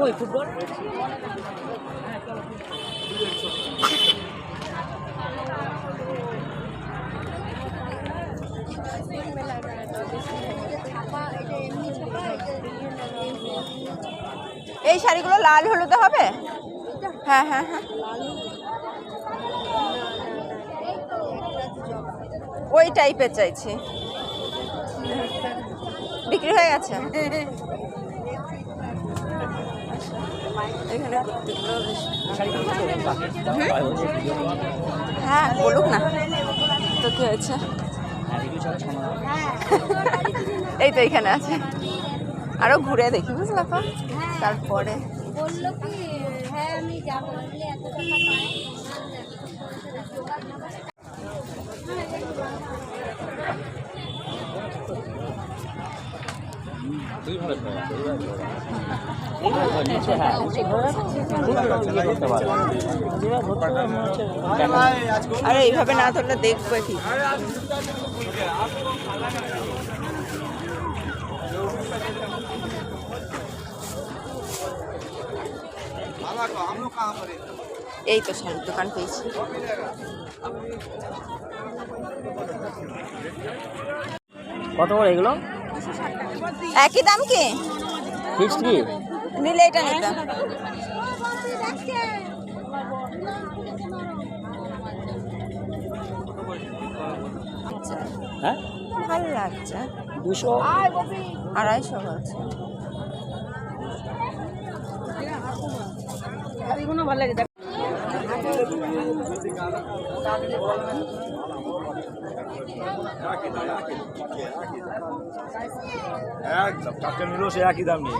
কই ফুটবল? এই শাড়িগুলো লাল হলুদ হবে? হ্যাঁ হ্যাঁ হ্যাঁ। ওই টাইপের চাইছি। বিক্রি হয়ে গেছে? এখানে হ্যাঁ বলুক না। তো কি হয়েছে? এই তো এখানে আছে। আরও ঘুরে দেখি, বুঝলা পা তারপরে। হ্যাঁ আমি আরে এইভাবে না ধরলে দেখবে কি? এই তো শাড়ির দোকান পেয়েছি। কত করে এগুলো? একই দাম কি? ফিক্সড কি? নিলে এটা নিতাম হ্যাঁ? ভালো লাগছে। দুশো। আড়াইশো বলছে। একদম চারটে নিলেও সে একই দাম নেই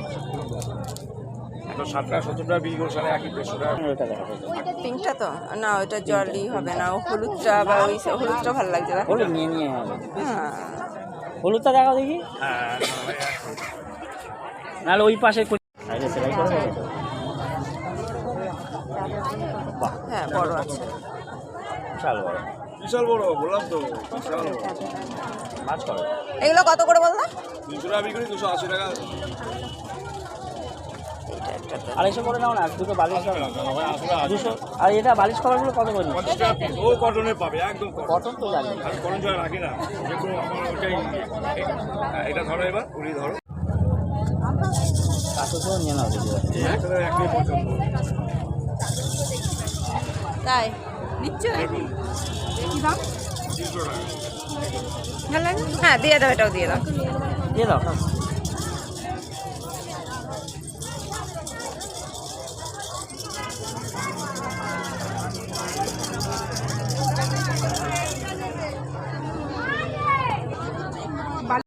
এখন ষাট টাকা সত্তর বিক্রি করছে একই দেড়শো টাকা পনেরো টাকা হবে পিঙ্কটা তো না ওইটা জলই হবে না ও হলুদটা বা ওই হলুদটা ভালো লাগছে দেখো। হলুদ নিয়ে নিয়ে হ্যাঁ। হলুদটা দেখাও দেখি। হ্যাঁ নাহলে ওই পাশে তো? হ্যাঁ বড় আছে। বিশাল বড়। বিশাল বড় বললাম তো বিশাল বড়। মাছ করে এগুলো কত করে বলতো তিনশো টাকা বিক্রি দুশো আশি টাকা। আড়াইশো করে নাও না দুটো বালিশ দুশো আর এটা বালিশ কভারগুলো কত করে ও কটনের পাবে একদম কটন। কটন তো জানি। কটন ছাড়া রাখি না যে কোনো আমার ওটাই হ্যাঁ, এটা ধরো এবার উড়ি ধরো। কাঁচো নিয়ে নাও। তাই? নিচ্ছ হ্যাঁ দিয়ে দাও এটাও দিয়ে দাও। দিয়ে দাও।